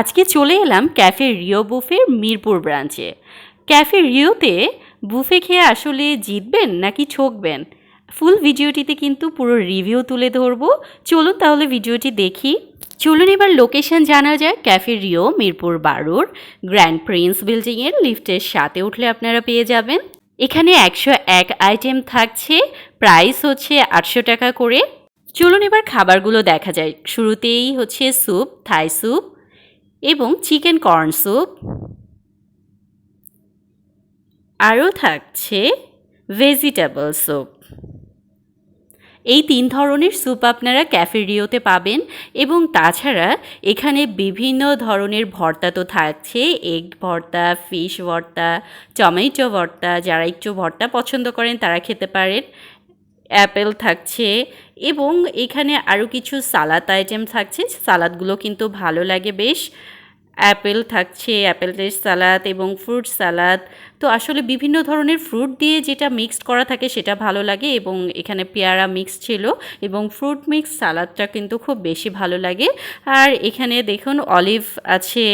আজকে চলে এলাম ক্যাফে রিও বুফের মিরপুর ব্রাঞ্চে। ক্যাফে রিওতে বুফে খেয়ে আসলে জিতবেন নাকি ঠকবেন? ফুল ভিডিওটিতে কিন্তু পুরো রিভিউ তুলে ধরবো। চলুন তাহলে ভিডিওটি দেখি। চলুন এবার লোকেশন জানা যায় ক্যাফে রিও, মিরপুর বারোর, গ্র্যান্ড প্রিন্স বিল্ডিংয়ের লিফটের সাথে উঠলে আপনারা পেয়ে যাবেন। এখানে একশো এক আইটেম থাকছে। প্রাইস হচ্ছে আটশো টাকা করে। চলুন এবার খাবারগুলো দেখা যায় শুরুতেই হচ্ছে স্যুপ, থাই স্যুপ এবং চিকেন কর্ন স্যুপ। আরও থাকছে ভেজিটেবল স্যুপ। এই তিন ধরনের স্যুপ আপনারা ক্যাফেরিওতে পাবেন এবং তাছাড়া এখানে বিভিন্ন ধরনের ভর্তা তো থাকছে, এগ ভর্তা, ফিশ ভর্তা, টমেটো ভর্তা, যারা একটু ভর্তা পছন্দ করেন তারা খেতে পারেন। অ্যাপেল থাকছে এবং এখানে আরও কিছু সালাদ আইটেম থাকছে। সালাদগুলো কিন্তু ভালো লাগে বেশ। অ্যাপেল থাকছে অ্যাপেলের সালাদ এবং ফ্রুট সালাদ। তো আসলে বিভিন্ন ধরনের ফ্রুট দিয়ে যেটা মিক্সড করা থাকে সেটা ভালো লাগে এবং এখানে পেয়ারা মিক্স ছিল এবং ফ্রুট মিক্স সালাদটা কিন্তু খুব বেশি ভালো লাগে। আর এখানে দেখুন অলিভ আছে।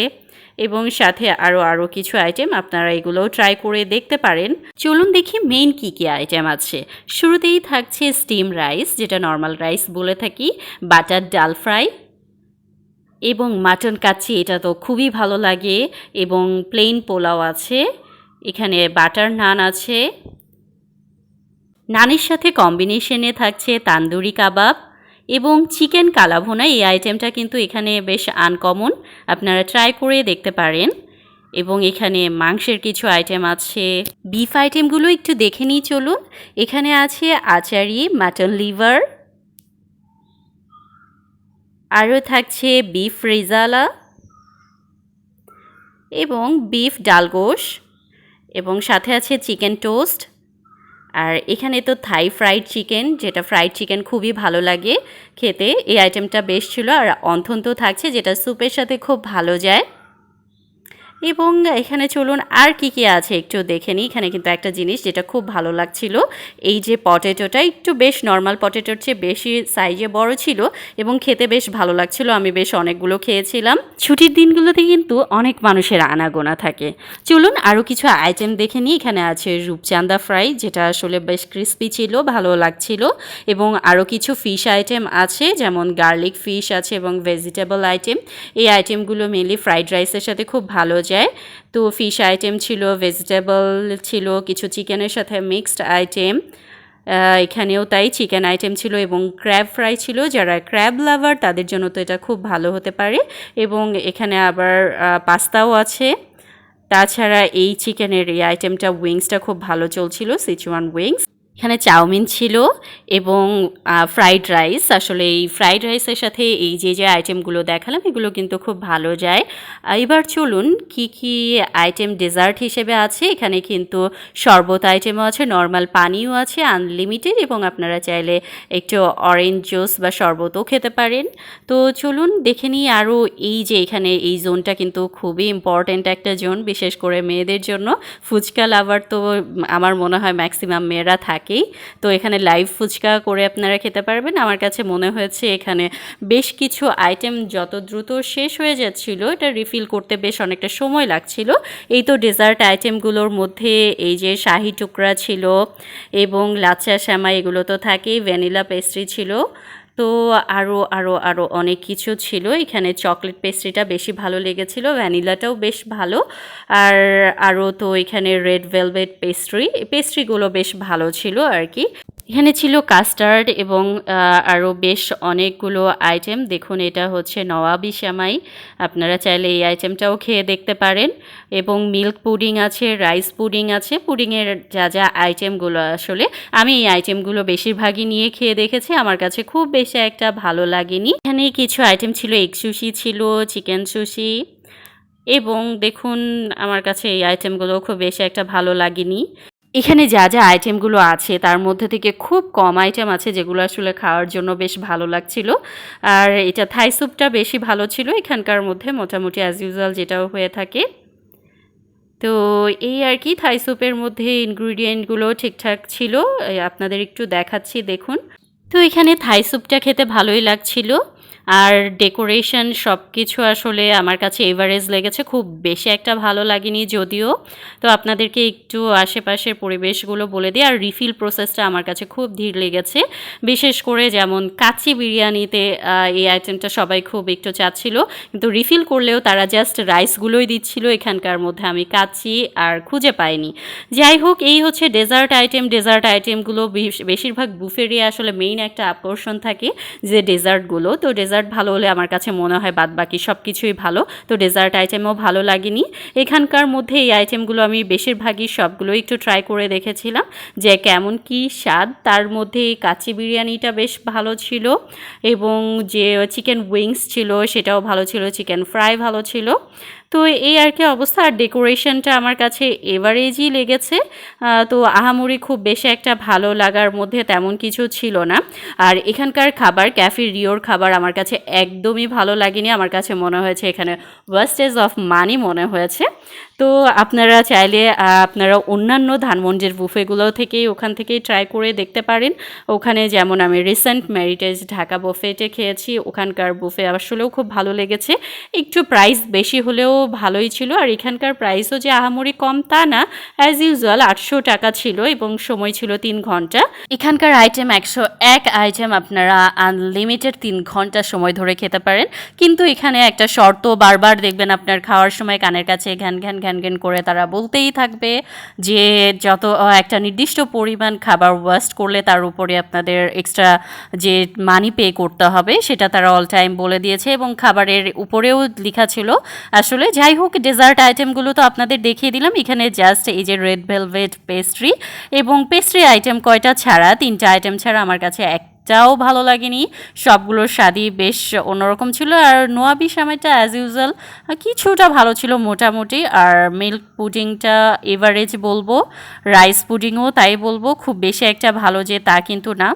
এবং সাথে আরও আরও কিছু আইটেম আপনারা এগুলোও ট্রাই করে দেখতে পারেন। চলুন দেখি মেইন কী কী আইটেম আছে। শুরুতেই থাকছে স্টিম রাইস যেটা নর্মাল রাইস বলে থাকি বাটার ডাল ফ্রাই এবং মাটন কাচ্চি, এটা তো খুবই ভালো লাগে এবং প্লেন পোলাও আছে, এখানে বাটার নান আছে। নানের সাথে কম্বিনেশনে থাকছে তান্দুরি কাবাব। এবং চিকেন কালাভোনা, এই আইটেমটা কিন্তু এখানে বেশ আনকমন। আপনারা ট্রাই করে দেখতে পারেন। এবং এখানে মাংসের কিছু আইটেম আছে। বিফ আইটেমগুলো একটু দেখে নিই, চলুন। এখানে আছে আচারি, মাটন লিভার। আরও থাকছে বিফ রেজালা। এবং বিফ ডালগোশ। এবং সাথে আছে চিকেন টোস্ট। আর এখানে তো থাই ফ্রাইড চিকেন যেটা ফ্রাইড চিকেন খুবই ভালো লাগে খেতে। এই আইটেমটা বেশ ছিল আর অন্থন্ত থাকছে, যেটা স্যুপের সাথে খুব ভালো যায়। এবং এখানে চলুন আর কি কি আছে একটু দেখে নিই। এখানে কিন্তু একটা জিনিস যেটা খুব ভালো লাগছিল, এই যে পটেটোটা একটু বেশ নর্মাল পটেটোর চেয়ে বেশি সাইজে বড় ছিল এবং খেতে বেশ ভালো লাগছিল। আমি বেশ অনেকগুলো খেয়েছিলাম। ছুটির দিনগুলোতে কিন্তু অনেক মানুষের আনাগোনা থাকে। চলুন আরও কিছু আইটেম দেখে নিই। এখানে আছে রূপচান্দা ফ্রাই যেটা আসলে বেশ ক্রিস্পি ছিল, ভালো লাগছিল এবং আরও কিছু ফিশ আইটেম আছে, যেমন গার্লিক ফিশ আছে এবং ভেজিটেবল আইটেম এই আইটেমগুলো মেনলি ফ্রাইড রাইসের সাথে খুব ভালো যায়। তো ফিশ আইটেম ছিল ভেজিটেবল ছিল, কিছু চিকেনের সাথে মিক্সড আইটেম এখানেও তাই চিকেন আইটেম ছিল এবং ক্র্যাব ফ্রাই ছিল। যারা ক্র্যাব লাভার তাদের জন্য তো এটা খুব ভালো হতে পারে। এবং এখানে আবার পাস্তাও আছে। তাছাড়া এই চিকেনের এই আইটেমটা উইংসটা খুব ভালো চলছিল সিচুয়ান উইংস এখানে চাউমিন ছিল এবং ফ্রাইড রাইস আসলে এই ফ্রাইড রাইসের সাথে এই যে যে আইটেমগুলো দেখালাম, এগুলো কিন্তু খুব ভালো যায়। এবার চলুন কি কি আইটেম ডেজার্ট হিসেবে আছে। এখানে কিন্তু শরবত আইটেমও আছে নর্মাল পানিও আছে আনলিমিটেড এবং আপনারা চাইলে একটু অরেঞ্জ জুস বা শরবতও খেতে পারেন। তো চলুন দেখে নিই আরও এই যে, এখানে এই জোনটা কিন্তু খুবই ইম্পর্ট্যান্ট একটা জোন বিশেষ করে মেয়েদের জন্য। ফুচকা লাভার তো আমার মনে হয় ম্যাক্সিমাম মেয়েরা থাকে। থাকেই। তো এখানে লাইভ ফুচকা করে আপনারা খেতে পারবেন। আমার কাছে মনে হয়েছে এখানে বেশ কিছু আইটেম যত দ্রুত শেষ হয়ে যাচ্ছিল, এটা রিফিল করতে বেশ অনেকটা সময় লাগছিল। এই তো ডেজার্ট আইটেমগুলোর মধ্যে এই যে শাহি টুকরা ছিল এবং লাচ্চা শ্যামা এগুলো তো থাকেই ভ্যানিলা পেস্ট্রি ছিল। তো আরও আরও আরও অনেক কিছু ছিল। এখানে চকলেট পেস্ট্রিটা বেশি ভালো লেগেছিল, ভ্যানিলাটাও বেশ ভালো। আর আরও তো এখানে রেড ভেলভেট পেস্ট্রি, পেস্ট্রিগুলো বেশ ভালো ছিল আর কি। এখানে ছিল কাস্টার্ড এবং আরও বেশ অনেকগুলো আইটেম দেখুন, এটা হচ্ছে নওয়াবি শ্যামাই আপনারা চাইলে এই আইটেমটাও খেয়ে দেখতে পারেন। এবং মিল্ক পুডিং আছে রাইস পুডিং আছে। পুডিংয়ের যা যা আইটেমগুলো আসলে, আমি এই আইটেমগুলো বেশিরভাগই নিয়ে খেয়ে দেখেছি। আমার কাছে খুব বেশি একটা ভালো লাগেনি। এখানে কিছু আইটেম ছিল এগ সুশি ছিল চিকেন সুশি এবং দেখুন, আমার কাছে এই আইটেমগুলো খুব বেশি একটা ভালো লাগেনি। এখানে যা যা আইটেমগুলো আছে, তার মধ্যে থেকে খুব কম আইটেম আছে যেগুলো আসলে খাওয়ার জন্য বেশ ভালো লাগছিল। আর এটা থাই স্যুপটা বেশি ভালো ছিল, এখানকার মধ্যে মোটামুটি অ্যাজ ইউজুয়াল যেটাও হয়ে থাকে। তো এই আর কি থাই স্যুপের মধ্যে ইনগ্রিডিয়েন্টগুলো ঠিকঠাক ছিল। আপনাদের একটু দেখাচ্ছি, দেখুন। তো এখানে থাই স্যুপটা খেতে ভালোই লাগছিল। আর ডেকোরেশন সব কিছু আসলে আমার কাছে এভারেজ লেগেছে। খুব বেশি একটা ভালো লাগেনি যদিও। তো আপনাদেরকে একটু আশেপাশের পরিবেশগুলো বলে দিই। আর রিফিল প্রসেসটা আমার কাছে খুব ধীর লেগেছে। বিশেষ করে যেমন কাচ্চি বিরিয়ানিতে এই আইটেমটা সবাই খুব একটু চাচ্ছিল। কিন্তু রিফিল করলেও তারা জাস্ট রাইসগুলোই দিচ্ছিল। এখানকার মধ্যে আমি কাচ্চি আর খুঁজে পাইনি। যাই হোক, এই হচ্ছে ডেজার্ট আইটেম ডেজার্ট আইটেমগুলো বেশ- বেশিরভাগ বুফেরই আসলে মেইন একটা আকর্ষণ থাকে যে ডেজার্টগুলো তো ডেজার্ট ভালো হলে আমার কাছে মনে হয় বাদ বাকি সব কিছুই ভালো। তো ডেজার্ট আইটেমও ভালো লাগেনি। এখানকার মধ্যে এই আইটেমগুলো আমি বেশিরভাগই সবগুলো একটু ট্রাই করে দেখেছিলাম যে কেমন কি স্বাদ। তার মধ্যে এই কাচি বিরিয়ানিটা বেশ ভালো ছিল এবং যে চিকেন উইংস ছিল সেটাও ভালো ছিল চিকেন ফ্রাই ভালো ছিল। তো এই আর কি অবস্থা। আর ডেকোরেশনটা আমার কাছে এভারেজই লেগেছে। তো আহামরি খুব বেশি একটা ভালো লাগার মধ্যে তেমন কিছু ছিল না। আর এখানকার খাবার ক্যাফে রিওর খাবার আমার কাছে একদমই ভালো লাগেনি। আমার কাছে মনে হয়েছে এখানে ওয়েস্টেজ অফ মানি মনে হয়েছে। তো আপনারা চাইলে আপনারা অন্যান্য ধানমন্ডির বুফেগুলো থেকেই ওখান থেকেই ট্রাই করে দেখতে পারেন। ওখানে যেমন আমি রিসেন্ট ম্যারিটেজ ঢাকা বুফেটে খেয়েছি। ওখানকার বুফে আসলেও খুব ভালো লেগেছে। একটু প্রাইস বেশি হলেও ভালোই ছিল। আর এখানকার প্রাইসও যে আহামরি কম তা না অ্যাজ ইউজুয়াল আটশো টাকা ছিল এবং সময় ছিল তিন ঘণ্টা। এখানকার আইটেম একশো এক আইটেম আপনারা আনলিমিটেড তিন ঘণ্টা সময় ধরে খেতে পারেন। কিন্তু এখানে একটা শর্ত বারবার দেখবেন আপনার খাওয়ার সময় কানের কাছে ঘ্যান ঘ্যান ঘ্যান ঘ্যান করে তারা বলতেই থাকবে যে যত একটা নির্দিষ্ট পরিমাণ খাবার ওয়েস্ট করলে তার উপরে আপনাদের এক্সট্রা যে মানি পে করতে হবে, সেটা তারা অল টাইম বলে দিয়েছে এবং খাবারের উপরেও লেখা ছিল। আসলে যাই হোক ডেজার্ট আইটেমগুলো তো আপনাদের দেখিয়ে দিলাম। এখানে জাস্ট এই যে রেড ভেলভেট পেস্ট্রি এবং পেস্ট্রি আইটেম কয়টা ছাড়া? তিনটা আইটেম ছাড়া আমার কাছে এক একটাও ভালো লাগেনি। সবগুলোর স্বাদই বেশ অন্যরকম ছিল। আর নোয়াবি সময়টা অ্যাজ ইউজুয়াল কিছুটা ভালো ছিল মোটামুটি। আর মিল্ক পুডিংটা এভারেজ বলব রাইস পুডিংও তাই বলব, খুব বেশি একটা ভালো যে তা কিন্তু না।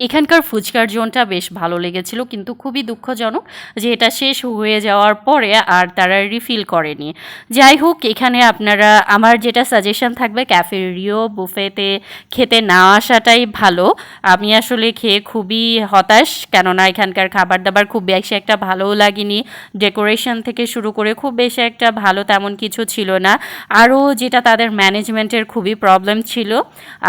এখানকার ফুচকার জোনটা বেশ ভালো লেগেছিল, কিন্তু খুবই দুঃখজনক যে এটা শেষ হয়ে যাওয়ার পরে আর তারা রিফিল করেনি। যাই হোক, এখানে আপনারা, আমার যেটা সাজেশন থাকবে ক্যাফে রিও বুফেতে খেতে না আসাটাই ভালো। আমি আসলে খেয়ে খুবই হতাশ, কেননা এখানকার খাবার দাবার খুব বেশি একটা ভালোও লাগেনি। ডেকোরেশন থেকে শুরু করে খুব বেশি একটা ভালো তেমন কিছু ছিল না। আরও যেটা তাদের ম্যানেজমেন্টের খুবই প্রবলেম ছিল।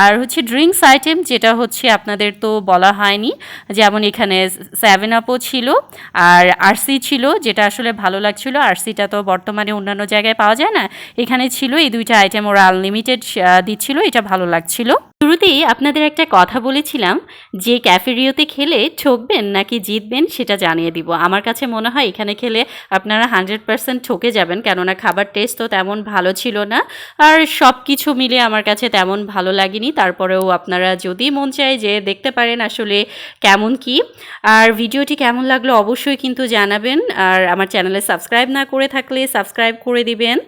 আর হচ্ছে ড্রিঙ্কস আইটেম যেটা হচ্ছে আপনাদের তো বলা হয়নি। যেমন এখানে সেভেন আপও ছিল আর আরসি ছিল, যেটা আসলে ভালো লাগছিল। আরসিটা তো বর্তমানে অন্যান্য জায়গায় পাওয়া যায় না। এখানে ছিল এই দুইটা আইটেম ওরা আনলিমিটেড দিচ্ছিল, এটা ভালো লাগছিল। শুরুতেই আপনাদের একটা কথা বলেছিলাম, যে ক্যাফেরিওতে খেলে ঠকবেন নাকি জিতবেন সেটা জানিয়ে দিব। আমার কাছে মনে হয় এখানে খেলে আপনারা হান্ড্রেড পার্সেন্ট ঠকে যাবেন, কেননা খাবার টেস্ট তো তেমন ভালো ছিল না। আর সব কিছু মিলে আমার কাছে তেমন ভালো লাগেনি। তারপরেও আপনারা যদি মন চায় যে দেখতে পারেন আসলে কেমন কি। আর ভিডিওটি কেমন লাগল অবশ্যই কিন্তু জানাবেন। আর আমার চ্যানেলে সাবস্ক্রাইব না করে থাকলে সাবস্ক্রাইব করে দিবেন।